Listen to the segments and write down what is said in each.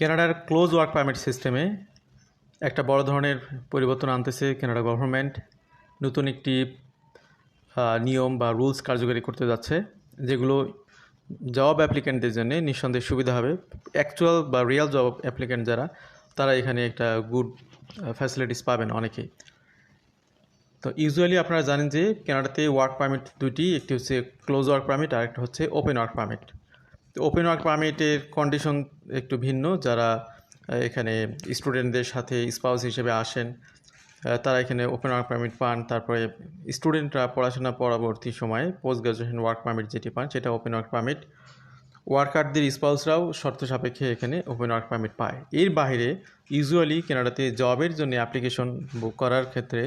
কানাডার close work permit সিস্টেমে একটা বড় ধরনের পরিবর্তন আনতেছে কেনাডা গভর্নমেন্ট। নতুন একটি নিয়ম বা রুলস কার্যকরী করতে যাচ্ছে, যেগুলো জব অ্যাপ্লিক্যান্টদের জন্য নিঃসন্দেহে সুবিধা হবে। অ্যাকচুয়াল বা রিয়েল জব অ্যাপ্লিক্যান্ট যারা, তারা এখানে একটা গুড ফ্যাসিলিটিস পাবেন অনেকেই। তো ইউজুয়ালি আপনারা জানেন যে কানাডাতে ওয়ার্ক পারমিট দুটি একটি হচ্ছে ক্লোজ ওয়ার্ক পারমিট আর একটা হচ্ছে open work permit. Open work পারমিটের কন্ডিশন একটু ভিন্ন। যারা এখানে স্টুডেন্টদের সাথে স্পাউস হিসেবে আসেন তারা এখানে ওপেন ওয়ার্ক পারমিট পান। তারপরে স্টুডেন্টরা পড়াশোনা পরবর্তী সময়ে পোস্ট গ্রাজুয়েশন ওয়ার্ক পারমিট যেটি পান, সেটা ওপেন ওয়ার্ক পারমিট ওয়ার্কারদের স্পাউসরাও শর্ত সাপেক্ষে এখানে ওপেন ওয়ার্ক পারমিট পায়। এর বাইরে ইউজুয়ালি কানাডাতে জবের জন্য অ্যাপ্লিকেশন বুক করার ক্ষেত্রে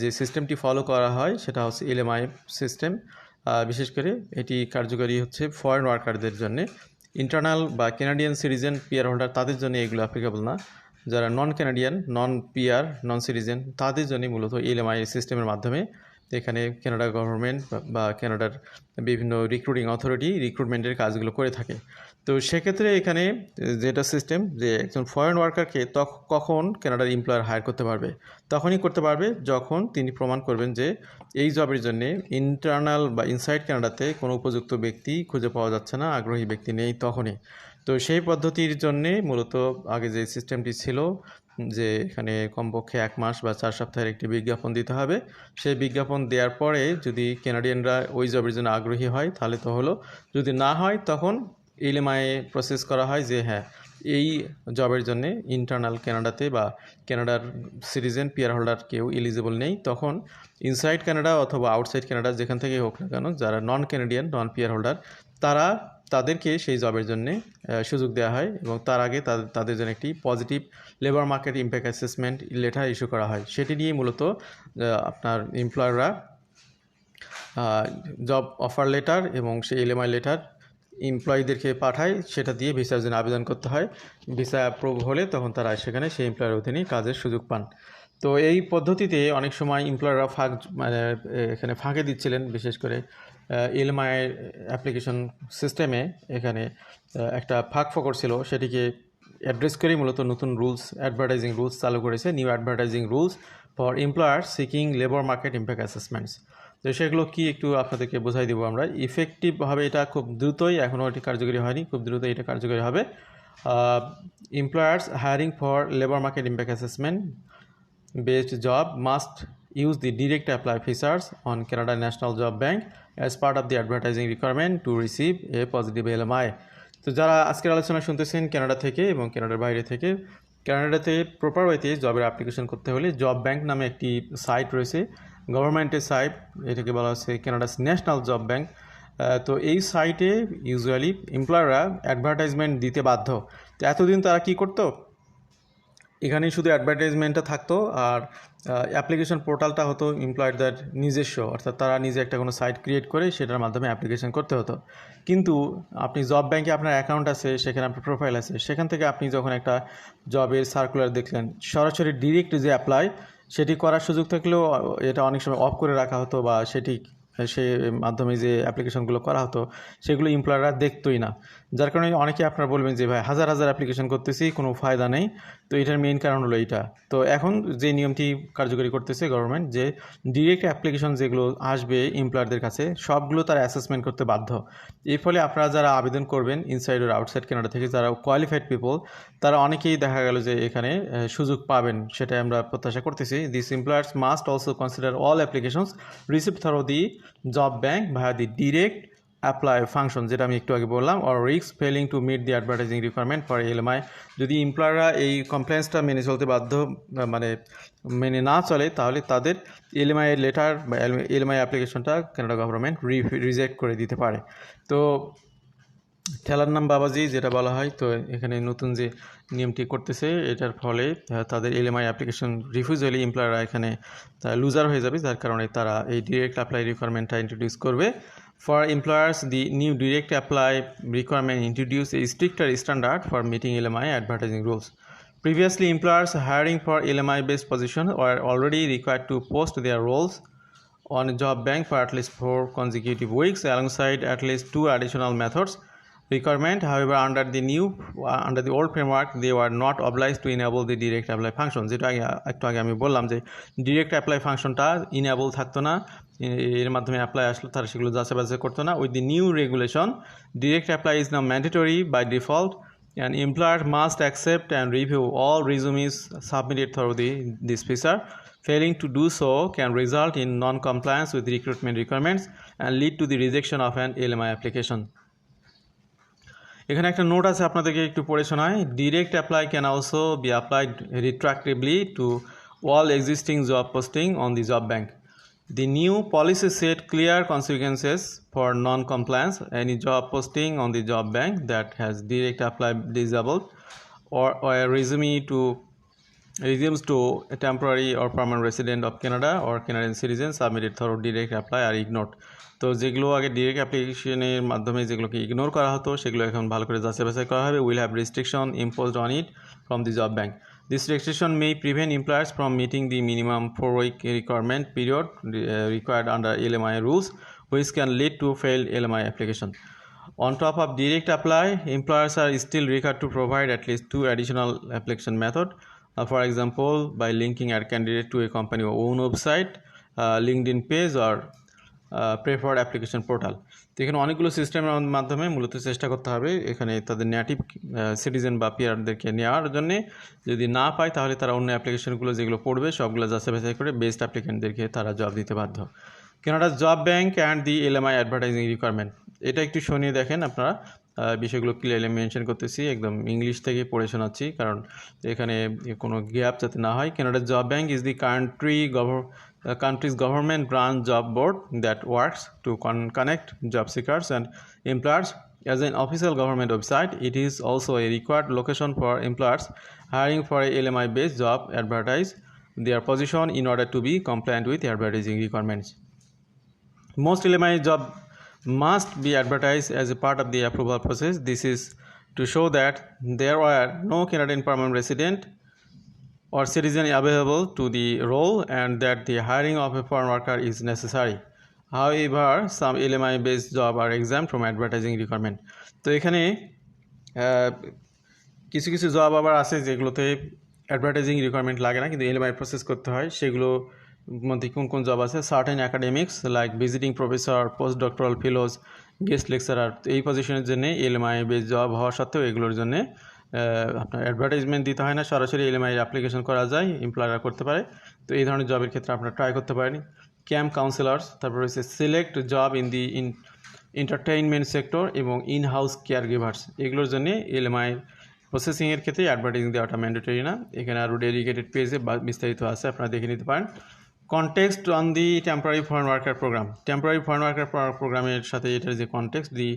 যে সিস্টেমটি ফলো করা হয়, সেটা হচ্ছে এলএমআই সিস্টেম বিশেষ করে এটি কার্যকরী হচ্ছে ফরেন ওয়ার্কারদের জন্য। ইন্টারনাল বা ক্যানাডিয়ান সিটিজেন পিয়ার হোল্ডার তাদের জন্য এগুলো অ্যাপ্লিকেবল না। যারা non Canadian non PR non citizen তাদের জন্য মূলত এলএমআই সিস্টেমের মাধ্যমে এখানে কানাডা গভর্নমেন্ট বা কানাডার বিভিন্ন রিক্রুটিং অথরিটি রিক্রুটমেন্টের কাজগুলো করে থাকে। তো সেক্ষেত্রে এখানে যেটা সিস্টেম যে একজন ফরেন ওয়ার্কারকে তখ, কখন কানাডার এমপ্লয়ার হায়ার করতে পারবে? তখনই করতে পারবে যখন তিনি প্রমাণ করবেন যে এই জবের জন্যে ইন্টারনাল বা ইনসাইড কানাডাতে কোনো উপযুক্ত ব্যক্তি খুঁজে পাওয়া যাচ্ছে না, আগ্রহী ব্যক্তি নেই তখনই। তো সেই পদ্ধতির জন্যে মূলত আগে যে সিস্টেমটি ছিল, যে এখানে কমপক্ষে এক মাস বা চার সপ্তাহের একটি বিজ্ঞাপন দিতে হবে, সেই বিজ্ঞাপন দেওয়ার পরে যদি কেনাডিয়ানরা ওই জবের জন্য আগ্রহী হয়, তাহলে তো হলো। যদি না হয়, তখন ইএলএমআই প্রসেস করা হয় যে হ্যাঁ এই জবের জন্য ইন্টারনাল কানাডাতে বা কানাডার সিটিজেন পিয়ার হোল্ডার কেউ এলিজিবল নেই, তখন ইনসাইড কানাডা অথবা আউটসাইড কানাডা যেখান থেকে হোক না কেন, যারা non Canadian non PR holder তারা তাদেরকে সেই জবের জন্য সুযোগ দেওয়া হয় এবং তার আগে তাদের তাদের জন্য একটি positive labour market impact assessment letter issue করা হয়। সেটি নিয়ে মূলত আপনার এমপ্লয়াররা জব অফার লেটার এবং সেই এলএমআই লেটার এমপ্লয়ীদেরকে পাঠায়। সেটা দিয়ে ভিসার জন্য আবেদন করতে হয়। ভিসা অ্যাপ্রুভ হলে তখন তারা সেখানে সেই এমপ্লয়ের অধীনে কাজের সুযোগ পান। তো এই পদ্ধতিতে অনেক সময় এমপ্লয়াররা ফাঁক মানে এখানে ফাঁকে দিচ্ছিলেন, বিশেষ করে এলএমআই অ্যাপ্লিকেশন সিস্টেমে এখানে একটা ফাঁক ফকর ছিল, সেটিকে অ্যাড্রেস করেই মূলত নতুন রুলস অ্যাডভার্টাইজিং রুলস চালু করেছে new advertising rules for employer seeking labour market impact assessments তো সেগুলো কি একটু আপনাদেরকে বোঝাই দেবো আমরা। ইফেক্টিভভাবে এটা খুব দ্রুতই, এখনও এটি কার্যকরী হয়নি, খুব দ্রুত এটা কার্যকরী হবে। Employers hiring for labour market impact assessment based job must use the direct apply features on Canada National Job Bank as part of the advertising requirement to receive a positive LMI তো যারা আজকের আলোচনা শুনতেছেন Canada থেকে এবং কানাডার বাইরে থেকে কানাডাতে প্রপার ওয়েতে জবের অ্যাপ্লিকেশন করতে হলে জব ব্যাংক নামে একটি সাইট রয়েছে। গভর্নমেন্টের সাইট এটাকে বলা হচ্ছে কানাডাস ন্যাশনাল জব ব্যাংক তো এই সাইটে ইউজুয়ালি এমপ্লয়াররা অ্যাডভার্টাইজমেন্ট দিতে বাধ্য। তো এতদিন তারা কি করতো? এখানে শুধু অ্যাডভার্টাইজমেন্টটা থাকতো আর অ্যাপ্লিকেশন পোর্টালটা হতো এমপ্লয়ারদের নিজস্ব, অর্থাৎ তারা নিজে একটা কোনো সাইট ক্রিয়েট করে সেটার মাধ্যমে অ্যাপ্লিকেশন করতে হতো। কিন্তু আপনি জব ব্যাংকে আপনার অ্যাকাউন্ট আছে, সেখানে আপনার প্রোফাইল আছে, সেখান থেকে আপনি যখন একটা জবের সার্কুলার দেখলেন, সরাসরি ডিরেক্ট যে অ্যাপ্লাই সেটি করার সুযোগ থাকলেও এটা অনেক সময় অফ করে রাখা হতো বা সেটি সে মাধ্যমে যে অ্যাপ্লিকেশনগুলো করা হতো, সেগুলো এমপ্লয়াররা দেখতোই না। যার কারণে অনেকে আপনারা বলবেন যে, ভাই, হাজার হাজার অ্যাপ্লিকেশন করতেছি, কোনো ফায়দা নেই। তো এটার মেইন কারণ হলো এইটা। তো এখন যে নিয়মটি কার্যকরী করতেছে গভর্নমেন্ট যে ডিরেক্ট অ্যাপ্লিকেশন যেগুলো আসবে এমপ্লয়ারদের কাছে, সবগুলো তারা অ্যাসেসমেন্ট করতে বাধ্য। এর ফলে আপনারা যারা আবেদন করবেন ইনসাইড ওর আউটসাইড কানাডা থেকে, যারা কোয়ালিফাইড পিপল তারা অনেকেই দেখা গেল যে এখানে সুযোগ পাবেন, সেটাই আমরা প্রত্যাশা করতেছি। This employers must also consider all applications receive through the job bank via the direct apply function যেটা আমি একটু আগে বললাম অর রিক্স failing to meet the advertising requirement for LMI যদি এমপ্লয়াররা এই কমপ্লেন্সটা মেনে চলতে বাধ্য মানে মেনে না চলে, তাহলে তাদের এলএমআই লেটার বা এলএমআই অ্যাপ্লিকেশনটা কানাডা গভর্নমেন্ট রিজেক্ট করে দিতে পারে। তো ঠেলার নাম বাবাজি যেটা বলা হয়, তো এখানে নতুন যে নিয়মটি করতেছে, এটার ফলে তাদের এলএমআই অ্যাপ্লিকেশন রিফিউজ হলে এমপ্লয়াররা এখানে লুজার হয়ে যাবে, যার কারণে তারা এই ডিরেক্ট অ্যাপ্লাই রিকোয়ারমেন্টটা ইন্ট্রোডিউস করবে। For employers the new direct apply requirement introduce a stricter standard for meeting LMI advertising rules employers hiring for LMI based positions were already required to post their roles on a job bank for at least four consecutive weeks, alongside at least two additional methods requirement. However, under the new, uh, under the old framework, they were not obliged to enable the direct apply function. যেটা আগে একটু আগে আমি বললাম যে direct apply ফাংশনটা enable থাকতো না এর মাধ্যমে অ্যাপ্লাই আসলে তারা সেগুলো যাচাই বাছাই করতো না with the new regulation direct apply is now mandatory by default An employer must accept and review all resumes submitted through the, this feature. Failing to do so can result in non-compliance with recruitment requirements and lead to the rejection of an LMI application. এখানে একটা note আছে আপনাদেরকে একটু পড়ে শোনায়। Direct apply can also be applied retroactively to all existing job posting on the job bank the new policy set clear consequences for non compliance any job posting on the job bank that has direct apply disable or resume to resumes to a temporary or permanent resident of Canada or Canadian citizen submitted through direct apply are ignored. তো যেগুলো আগে direct অ্যাপ্লিকেশনের মাধ্যমে যেগুলোকে ignore করা হতো সেগুলো এখন ভালো করে যাচাই বাছাই করা হবে will have restriction imposed on it from the job bank This restriction may prevent employers from meeting the minimum four-week requirement period uh, required under LMI rules, which can lead to failed LMI application. On top of direct apply, employers are still required to provide at least two additional application method. Uh, for example, by linking a candidate to a company own website, uh, LinkedIn page, or preferred application portal তো এখানে অনেকগুলো সিস্টেমের মাধ্যমে মূলত চেষ্টা করতে হবে এখানে তাদের নেটিভ সিটিজেন বা পিয়ারদেরকে নেওয়ার জন্যে। যদি না পায় তাহলে তারা অন্য অ্যাপ্লিকেশনগুলো যেগুলো পড়বে সবগুলো যাচাই বাছাই করে বেস্ট অ্যাপ্লিকেন্টদেরকে তারা জব দিতে বাধ্য। Canada job bank and the LMI advertising requirement এটা একটু শুনিয়ে দেখেন আপনারা। বিষয়গুলো ক্লিয়ারলি মেনশন করতেছি, একদম ইংলিশ থেকে পড়ে শোনাচ্ছি, কারণ এখানে কোনো গ্যাপ যাতে না হয়। Canada job bank is the country govern countries government branch job board that works to কন connect job seekers and employers as an official government website it is also a required location for employers hiring for A L M I base job advertise their position in order to be compliant with advertising requirements most L M I job must be advertised as a part of the approval process. This is to show that there were no Canadian permanent resident or citizen available to the role and that the hiring of a foreign worker is necessary. However, some LMI based job are exempt from advertising requirement. তো এখানে কিছু কিছু job আবার আছে যেগুলোতে advertising requirement লাগে না কিন্তু এলএমআই প্রসেস করতে হয় সেগুলো মধ্যে কোন কোন জব আছে? Certain academics like visiting professor post doctoral fellows guest lecturer এই পজিশনের জন্য এলএমআই বেস জব হওয়া সত্ত্বেও এগুলোর জন্য আপনার অ্যাডভার্টাইজমেন্ট দিতে হয় না। সরাসরি এলএমআই অ্যাপ্লিকেশন করা যায় এমপ্লয়াররা করতে পারে। তো এই ধরনের জবের ক্ষেত্রে আপনারা ট্রাই করতে পারেন। ক্যাম্প কাউন্সিলার্স তারপর হচ্ছে select job in the in entertainment sector এবং ইন হাউস কেয়ার গিভার্স এগুলোর জন্য এলএমআই প্রসেসিংয়ের ক্ষেত্রে অ্যাডভার্টাইজিং দেওয়াটা ম্যান্ডেটরি না। এখানে আরও ডেডিকেটেড পেজে বিস্তারিত আছে, আপনারা দেখে নিতে পারেন। Context on the temporary foreign worker program temporary foreign worker প্রোগ্রামের সাথে এটার যে context the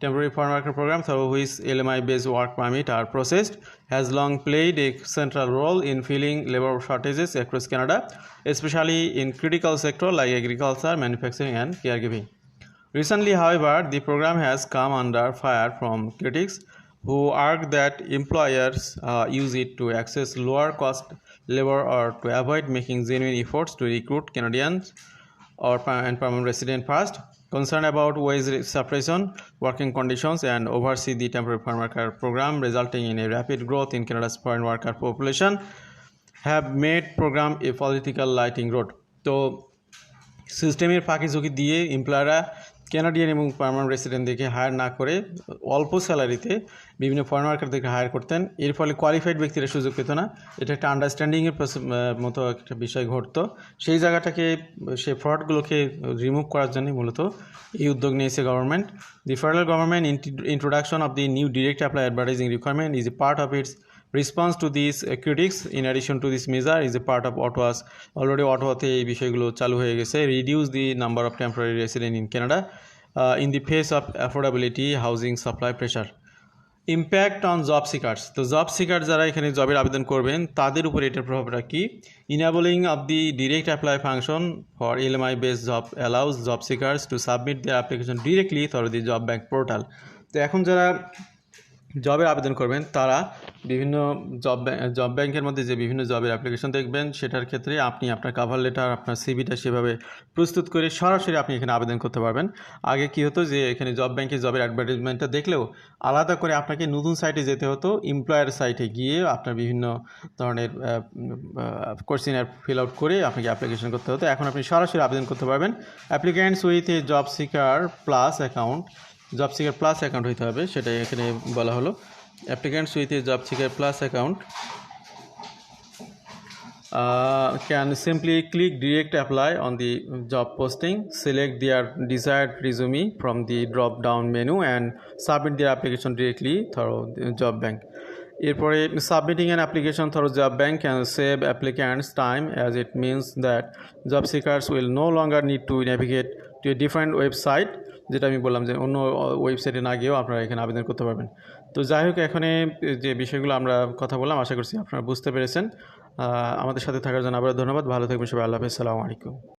temporary foreign worker program through which LMI based work permit are processed has long played a central role in filling labor shortages across Canada, especially in critical sector like agriculture, manufacturing and caregiving. Recently, however, the program has come under fire from critics who argue that employers uh, use it to access lower cost labor or to avoid making genuine efforts to recruit Canadians or per- and permanent resident first. Concerned about wage suppression, working conditions, and oversee the temporary foreign worker program, resulting in a rapid growth in Canada's foreign worker population, have made program a political lighting rod. তো সিস্টেমের ফাঁকি ঝুঁকি দিয়ে এমপ্লয়াররা Canadian এবং permanent রেসিডেন্টদেরকে higher না করে অল্প স্যালারিতে বিভিন্ন ফরেন ওয়ার্কারদেরকে হায়ার করতেন। এর ফলে কোয়ালিফাইড ব্যক্তিরা সুযোগ পেত না। এটা একটা আন্ডারস্ট্যান্ডিংয়ের মতো একটা বিষয় ঘটতো। সেই জায়গাটাকে, সেই ফ্রডগুলোকে রিমুভ করার জন্য মূলত এই উদ্যোগ নিয়েছে government the federal government introduction of the new direct apply advertising requirement is a part of its to these uh, critics in addition to this measure is a part of ottawa's already ottawaতে এই বিষয়গুলো চালু হয়ে গেছে the number of temporary resident in canada uh, in the face of affordability housing supply pressure impact on job seekers তো job seeker যারা এখানে জবের আবেদন করবেন তাদের উপর এটার প্রভাবটা কি enabling of the direct apply function for LMI base job allows job seekers to submit their application directly through the job bank portal তো এখন যারা জবের আবেদন করবেন, তারা বিভিন্ন জব জব ব্যাংকের মধ্যে যে বিভিন্ন জবের অ্যাপ্লিকেশন দেখবেন, সেটার ক্ষেত্রে আপনি আপনার কাভার লেটার আপনার সিভিটা সেভাবে প্রস্তুত করে সরাসরি আপনি এখানে আবেদন করতে পারবেন। আগে কি হতো যে, এখানে জব ব্যাংকে জবের অ্যাডভার্টাইজমেন্টটা দেখলেও আলাদা করে আপনাকে নতুন সাইটে যেতে হতো এমপ্লয়ার সাইটে গিয়ে আপনার বিভিন্ন ধরনের কোশ্চিনার ফিল আউট করে আপনাকে অ্যাপ্লিকেশন করতে হতো। এখন আপনি সরাসরি আবেদন করতে পারবেন। Applicants with a job seeker plus account job seeker plus account হইতে হবে সেটাই এখানে বলা হলো। Applicants with a job seeker plus account uh, can simply click direct apply on the job posting select their desired resume from the drop down menu and submit their application directly through the এরপরে submitting an application through job bank can save applicants time as it means that job seekers will no longer need to navigate to a different website যেটা আমি বললাম যে অন্য ওয়েবসাইটে না গিয়েও আপনারা এখানে আবেদন করতে পারবেন। তো যাই হোক, এখানে যে বিষয়গুলো আমরা কথা বললাম, আশা করছি আপনারা বুঝতে পেরেছেন। আমাদের সাথে থাকার জন্য আবার ধন্যবাদ। ভালো থাকবেন সবাই। আল্লাহ আসসালামু সালামু আলাইকুম।